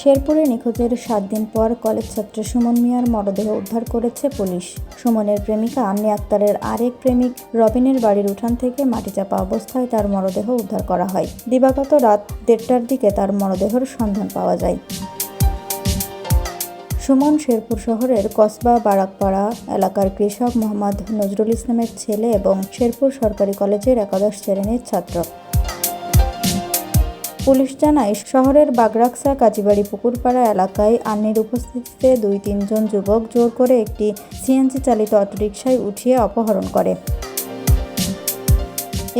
শেরপুরে নিখোঁজের সাত দিন পর কলেজ ছাত্র সুমন মিয়ার মরদেহ উদ্ধার করেছে পুলিশ। সুমনের প্রেমিকা আন্নি আক্তারের আরেক প্রেমিক রবিনের বাড়ির উঠান থেকে মাটি চাপা অবস্থায় তার মরদেহ উদ্ধার করা হয়। দিবাগত রাত দেড়টার দিকে তার মরদেহর সন্ধান পাওয়া যায়। সুমন শেরপুর শহরের কসবা বারাকপাড়া এলাকার কৃষক মোহাম্মদ নজরুল ইসলামের ছেলে এবং শেরপুর সরকারি কলেজের একাদশ শ্রেণির ছাত্র। পুলিশ জানায়, শহরের বাগরাকসা কাজীবাড়ি পুকুরপাড়া এলাকায় আন্নির উপস্থিতিতে দুই তিনজন যুবক জোর করে একটি সিএনজি চালিত অটোরিকশায় উঠিয়ে অপহরণ করে।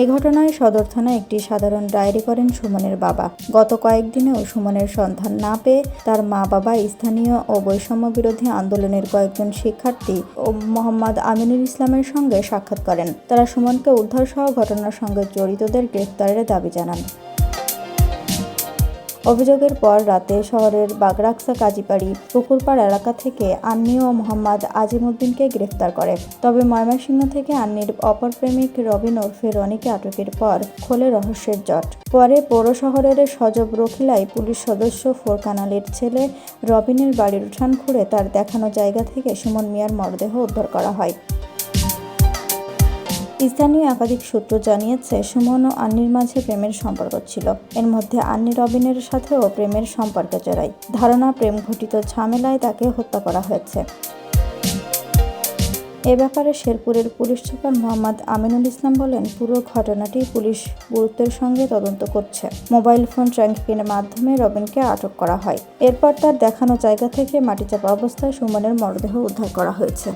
এ ঘটনায় সদর থানায় একটি সাধারণ ডায়েরি করেন সুমনের বাবা। গত কয়েকদিনেও সুমনের সন্ধান না পেয়ে তার মা বাবা স্থানীয় ও বৈষম্য বিরোধী আন্দোলনের কয়েকজন শিক্ষার্থী ও মোহাম্মদ আমিনুল ইসলামের সঙ্গে সাক্ষাৎ করেন। তারা সুমনকে উদ্ধার সহ ঘটনার সঙ্গে জড়িতদের গ্রেফতারের দাবি জানান। অভিযোগের পর রাতে শহরের বাগরাকসা কাজীপাড়ি পুকুরপাড় এলাকা থেকে আন্নি ও মোহাম্মদ আজিমুদ্দিনকে গ্রেফতার করে। তবে ময়মনসিংহ থেকে আন্নির অপর প্রেমিক রবিন ওরফে রনিকে আটকের পর খোলে রহস্যের জট। পরে পৌর শহরের সজব রখিলায় পুলিশ সদস্য ফোরকান আলীর ছেলে রবিনের বাড়ির উঠান খুঁড়ে তার দেখানো জায়গা থেকে সুমন মিয়ার মরদেহ উদ্ধার করা হয়। স্থানীয় একাধিক সূত্র জানিয়েছে, সুমন ও আন্নির মাঝে প্রেমের সম্পর্ক ছিল। এর মধ্যে আন্নি রবিনের সাথেও প্রেমের সম্পর্কে জড়ায়। ধারণা, প্রেম ঘটিত ঝামেলায় তাকে হত্যা করা হয়েছে। এ ব্যাপারে শেরপুরের পুলিশ সুপার মোহাম্মদ আমিনুল ইসলাম বলেন, পুরো ঘটনাটি পুলিশ গুরুত্বের সঙ্গে তদন্ত করছে। মোবাইল ফোন ট্র্যাঙ্কিংয়ের মাধ্যমে রবিনকে আটক করা হয়। এরপর তার দেখানো জায়গা থেকে মাটিচাপা অবস্থায় সুমনের মরদেহ উদ্ধার করা হয়েছে।